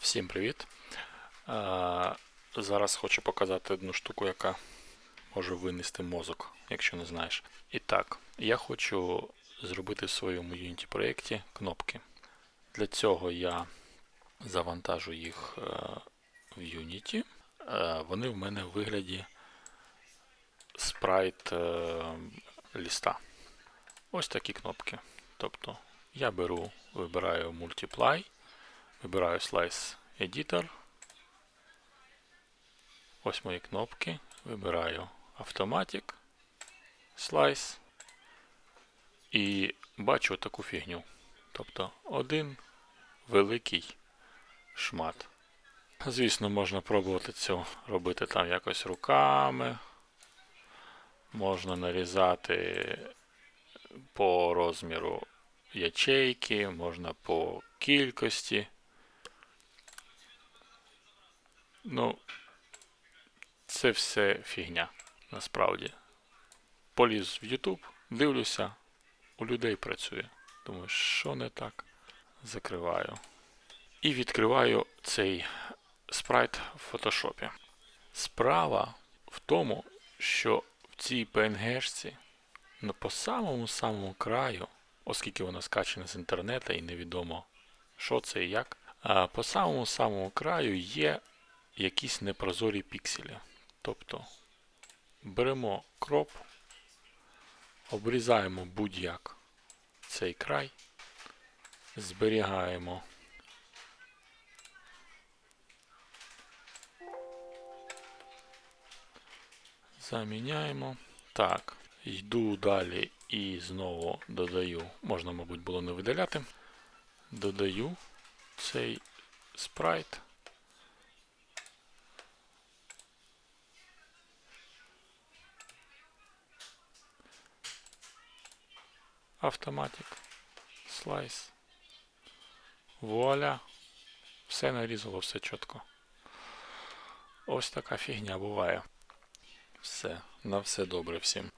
Всім привіт! Е, Зараз хочу показати одну штуку, яка може винести мозок, якщо не знаєш. І так, я хочу зробити в своєму Unity проєкті кнопки. Для цього я завантажу їх е, в Unity. Е, Вони в мене в вигляді спрайт ліста. Ось такі кнопки. Тобто я беру, вибираю Multiply. Вибираю Slice Editor. Ось мої кнопки. Вибираю Automatic, Slice. І бачу таку фігню. Тобто один великий шмат. Звісно, можна пробувати це робити там якось руками. Можна нарізати по розміру ячейки, можна по кількості. Ну, це все фігня, насправді. Поліз в YouTube, дивлюся, у людей працює. Думаю, що не так? Закриваю. І відкриваю цей спрайт в фотошопі. Справа в тому, що в цій PNG-шці ну, по самому-самому краю, оскільки вона скачана з інтернету і невідомо, що це і як, по самому-самому краю є якісь непрозорі пікселі. Тобто беремо кроп, обрізаємо будь-як цей край, зберігаємо. Заміняємо. Так, йду далі і знову додаю, можна, мабуть, було не видаляти. Додаю цей спрайт. Автоматик. Слайс. Вуаля. Все нарізало, все чітко. Ось така фігня буває. Все, на все добре всім.